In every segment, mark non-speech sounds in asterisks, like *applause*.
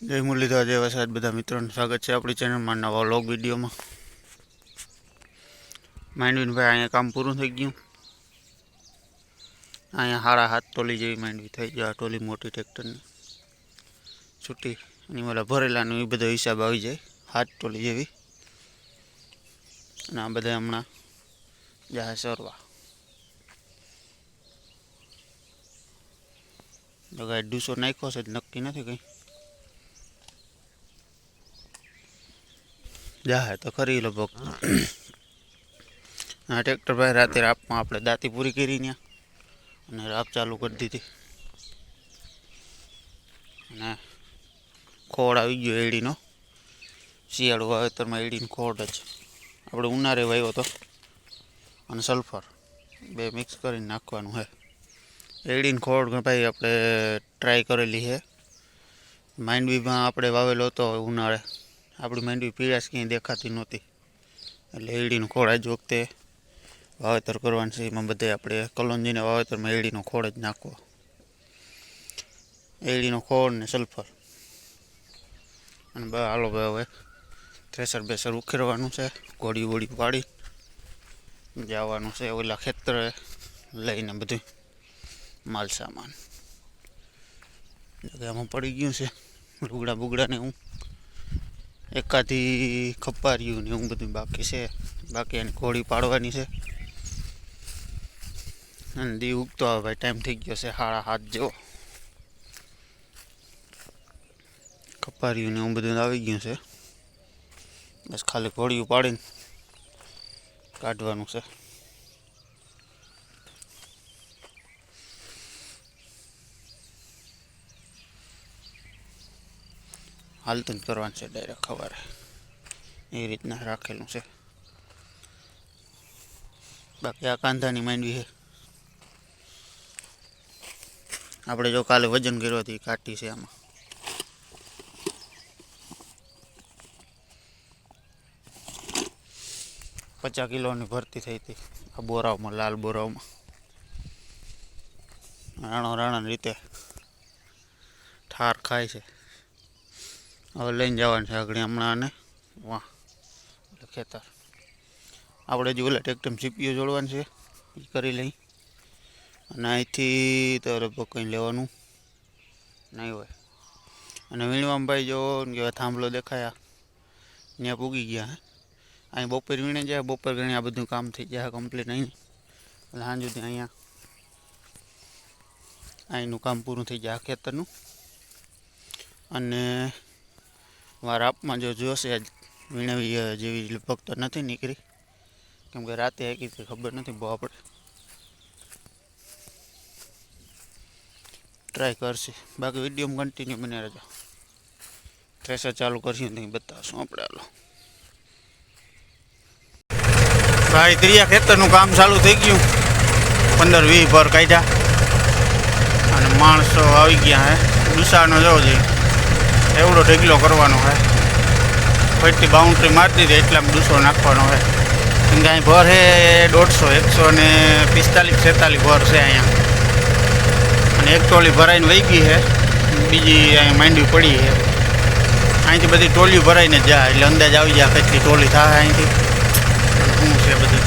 જય મુરલીધર જય વસાદ બધા મિત્રોનું સ્વાગત છે આપણી ચેનલમાં નવા વ્લોગ વિડીયોમાં. માંડવીનભાઈ અહીંયા કામ પૂરું થઈ ગયું. અહીંયા હાડા હાથ ટોલી જેવી માંડવી થઈ જાય ટોલી મોટી ટ્રેક્ટરની. છૂટી અને ઓલા ભરેલાનો એ બધો હિસાબ આવી જાય, હાથ ટોલી જેવી. અને આ બધા હમણાં જાય સરવા. ગાય નાખ્યો છે, નક્કી નથી કંઈ. જાહે તો ખરી લગભગ. *coughs* આ ટ્રેક્ટર ભાઈ રાતે રાપમાં આપણે દાંતી પૂરી કરી ત્યાં અને રાપ ચાલુ કરી દીધી. અને ખોળ આવી ગયો એડીનો. શિયાળો વાવેતરમાં એડીનો ખોળ જ. આપણે ઉનાળે વાવ્યો હતો અને સલ્ફર બે મિક્સ કરીને નાખવાનું છે એડીન ખોળ ભાઈ આપણે ટ્રાય કરેલી છે માંડવીમાં આપણે વાવેલો હતો ઉનાળે. આપણી માંડવી પીળાશ ક્યાંય દેખાતી નહોતી. એટલે એડીનો ખોળ આજ વખતે વાવેતર કરવાનું છે. એમાં બધે આપણે કલોંજીના વાવેતરમાં એડીનો ખોળ જ નાખવો. એડીનો ખોળ ને સલ્ફર. અને બસ હાલો ભાઈ હવે થ્રેસર બેસર ઉખેરવાનું છે. ઘોડી વોડી પાડી. જવાનું છે ઓલા ખેતરે લઈને બધું માલ સામાન. આમાં પડી ગયું છે. લુગડા બુગડાને હું એકાદી ખપાર્યું ને એવું બધું બાકી છે. બાકી એની ઘોડી પાડવાની છે. અને દી ઉગતો આવે ભાઈ ટાઈમ થઈ ગયો છે હાડા હાથ જેવો. ખપાર્યું ને એવું બધું આવી ગયું છે. બસ ખાલી ઘોડીઓ પાડીને કાઢવાનું છે. હાલતું જ કરવાનું છે ડાયરેક્ટ ખબર એ રીતના રાખેલું છે. બાકી આ કાંધાની માંડવી છે. આપણે જો કાલે વજન કર્યો હતી કાટી છે આમાં. પચાસ કિલોની ભરતી થઈ હતી, આ બોરાવમાં, લાલ બોરાવમાં. રાણો રાણાની રીતે ઠાર ખાય છે. હવે લઈને જવાનું છે આગળ હમણાં અને વાહ, એટલે ખેતર. આપણે જે ઓલા ટ્રેક્ટર સીપીઓ જોડવાનું છે. એ કરી લઈ. અને અહીંથી તો કંઈ લેવાનું નહીં હોય. અને વીણવામભાઈ જો કહેવાય થાંભલો દેખાયા. ત્યાં પૂગી ગયા અહીં બપોર વીણે જાય, બપોર ગણી આ બધું કામ થઈ જાય કમ્પ્લીટ અહીં એટલે સાંજ સુધી અહીંયા અહીંનું કામ પૂરું થઈ જાય ખેતરનું. અને મારા આપમાં જો જોશે વીણવી જેવી લગભગ તો નથી નીકળી. કેમ કે રાતે હતી ખબર નથી, બહુ આપણે ટ્રાય કરશે. બાકી વીડિયો કન્ટિન્યુ બને રહેજો. થ્રેસર ચાલુ કરશું નહીં બતાવશું આપણે હાલો. ભાઈ, ત્રીજા ખેતરનું કામ ચાલુ થઈ ગયું. પંદર વીસ ભર કાઢ્યા. અને માણસો આવી ગયા હે. દુસાનો જવો જોઈએ. એવડો ઢગલો કરવાનો હે ફરીથી બાઉન્ડ્રી મારી દીધી એટલામાં દૂસો નાખવાનો હે કેમ કે અહીં ભર હે દોઢસો, એકસો ને પિસ્તાલીસ, છેતાલીસ ભર છે અહીંયા. અને એક ટોલી ભરાઈને વહી ગઈ છે. બીજી અહીં માંડવી પડી છે. અહીંથી બધી ટોલીઓ ભરાઈને જ જાય. એટલે અંદાજ આવી જાય કેટલી ટોલી થાય અહીંથી. અને શું છે બધું.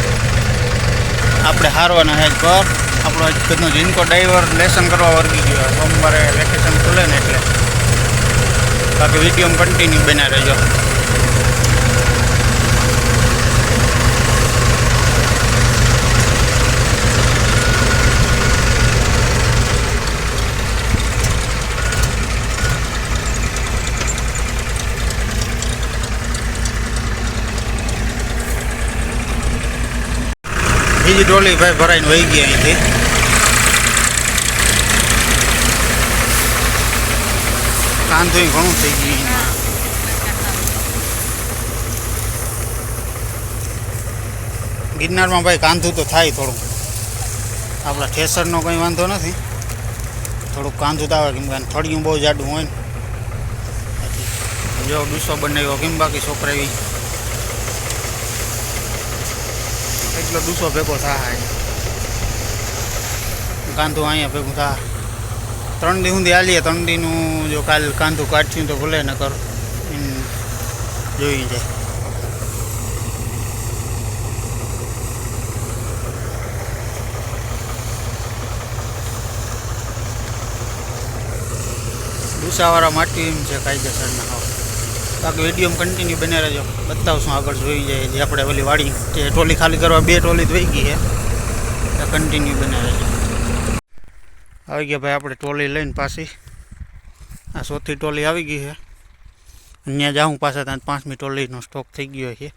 આપણે હારવાના છે ઘર. આપણો આજ બધું જીનકો ડ્રાઈવર લેસન કરવા વર્ગી ગયો. સોમવારે વેકેશન ખુલે ને એટલે. બાકી વીડિયો કન્ટિન્યુ બના રહેજો. બીજી ટોલી ભાઈ ભરાઈને વહી ગઈ અહીંથી. કાંધું ઘણું થઈ ગયું. ગિરનારમાં ભાઈ કાંધું તો થાય થોડું આપણા ઠેસરનો કંઈ વાંધો નથી. થોડુંક કાંધું તો આવે કેમ કે થળિયું બહુ જાડું હોય ને. જો ડૂસો બનાવ્યો કેમ બાકી છોકરા એટલો ડૂસો ભેગો થાય. કાંધું અહીંયા ભેગું થાય. ત્રણ દી સુધી હાલીએ, ત્રણ દીનું જો કાલ કાંધું કાઢશું તો ભલે ન કર જોઈ જાય. ડુસાવાળા માટી એમ છે કાયદેસરના હાવ. બાકી વીડિયો કન્ટિન્યુ બને રહેજો. બતાવશું આગળ જોઈ જાય જે આપણે ઓલી વાડી ટોલી ખાલી કરવા, બે ટોલી થઈ ગઈ છે. કન્ટિન્યુ બને રહેજો. આવી ગયા ભાઈ, આપણે ટોલી લઈને પાછી. આ ચોથી ટોલી આવી ગઈ છે. અહીંયા જાઉં પાછા ત્યાં પાંચમી ટોલીનો સ્ટોક થઈ ગયો છે.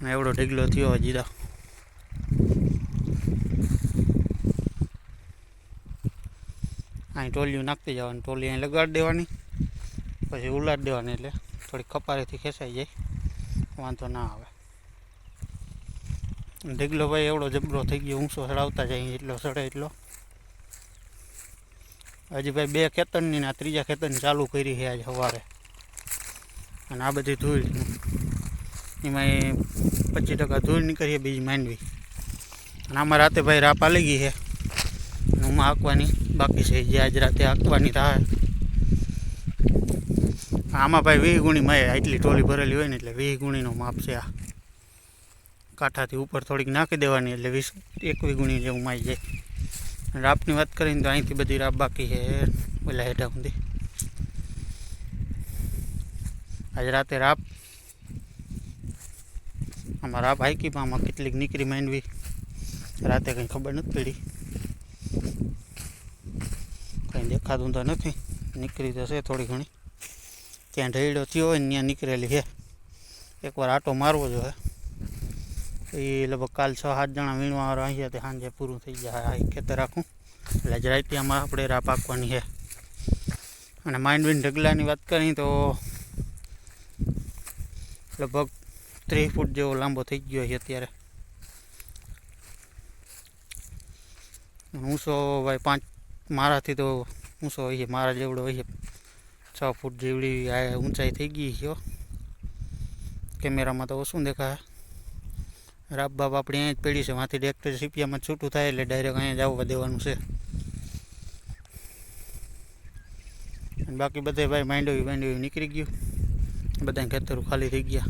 અને એવડો ઢગલો થયો જીરા. અહીં ટોલિયું નાખતી જવાની, ટોલી અહીં લગાડી દેવાની. પછી ઉલાડી દેવાની એટલે થોડી કપારેથી ખેંચાઈ જાય. વાંધો ના આવે. ઢગલો ભાઈ એવડો જબરો થઈ ગયો, ઊંચો ચડાવતા જાય, એટલો ચડે એટલો. હજી ભાઈ બે ખેતરની ને આ ત્રીજા ખેતરની ચાલુ કરી છે આજે સવારે. અને આ બધી ધૂળ એમાં પચીસ ટકા ધૂળ નીકળીએ બીજી માંડવી. અને આમાં રાતે ભાઈ રાપ આલી ગઈ છે. ઉમાં હાંકવાની બાકી છે. જે આજ રાતે હાંકવાની થાય. આમાં ભાઈ વીસ ગુણી મય આટલી ટોલી ભરેલી હોય ને એટલે વીસ ગુણીનો માપ છે આ. કાંઠાથી ઉપર થોડીક નાખી દેવાની એટલે વીસ, એકવીસ ગુણી જેવું માઈ જાય. રાપની વાત કરીને તો અહીંથી બધી રાપ બાકી છે. પેલા હેઠા સુધી. આજ રાતે રાપ. આમાં રાપ હાઈકી પણ આમાં કેટલીક નીકળી માંડવી. રાતે કંઈ ખબર નથી પડી. કંઈ દેખાતું તો નથી. નીકળી તો છે થોડી ઘણી. ત્યાં ઢેડો થયો હોય ને ત્યાં નીકળેલી છે. એકવાર આટો મારવો જોઈએ. એ લગભગ કાલ છ સાત જણા વીણવાવાળા અહીંયા તે સાંજે પૂરું થઈ જાય આ ખેતર રાખું એટલે જ રાતિયામાં આપણે રા પાકવાની છે. અને માંડવીન ઢગલાની વાત કરીએ તો લગભગ ત્રીસ ફૂટ જેવો લાંબો થઈ ગયો છે અત્યારે. ઊંચો ભાઈ પાંચ, મારાથી તો ઊંચો હોય મારા જેવડો હોય છે ફૂટ જેવડી આ ઊંચાઈ થઈ ગઈ છે. કેમેરામાં તો ઓછું દેખાય. રાબ બાપ આપણે અહીંયા જ પડી છે. વાંથી ડેક્ટર સીપિયામાં છૂટું થાય એટલે ડાયરેક્ટ અહીંયા જ આવવા દેવાનું છે. બાકી બધા ભાઈ માંડવી માંડવી નીકળી ગયું. બધા ખેતરો ખાલી થઈ ગયા.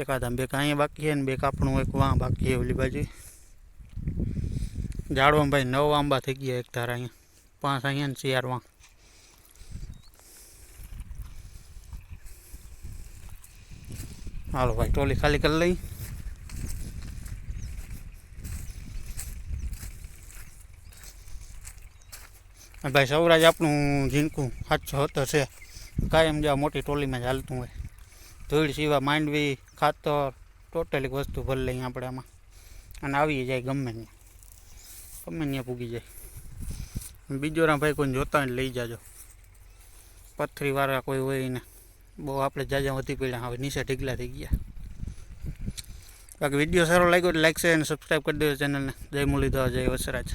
એકાદા બે કાંઈ બાકી છે ને બે કાપણું એક વાં બાકી છે ઓલી બાજુ. ઝાડવામાં ભાઈ નવ આંબા થઈ ગયા એક ધારા અહીંયા. પાંચ અહીંયા ને ચાર વાં. હાલો ભાઈ ટોલી ખાલી કરી લઈ. ભાઈ સૌરાજ આપણું ઝીણકું સાતસો સત્તર છે. કાયમ જેવા મોટી ટોલીમાં જ હાલતું હોય. ધૂળ સિવાય માંડવી, ખાતર, ટોટલી વસ્તુ ભરી લઈએ આપણે આમાં. અને આવી જાય ગમે ત્યાં. ગમે ત્યાં પૂગી જાય. બીજો ભાઈ કોઈને જોતા લઈ જાજો. પથરીવાળા કોઈ હોય ને. બહુ આપણે જાજા વધી પડ્યા, હવે નીચે ઢીગલા થઈ ગયા. બાકી વીડિયો સારો લાગ્યો લાઈક છે અને સબસ્ક્રાઈબ કરી દેજો ચેનલને. જય મુરલીધર, જય વસરાજ.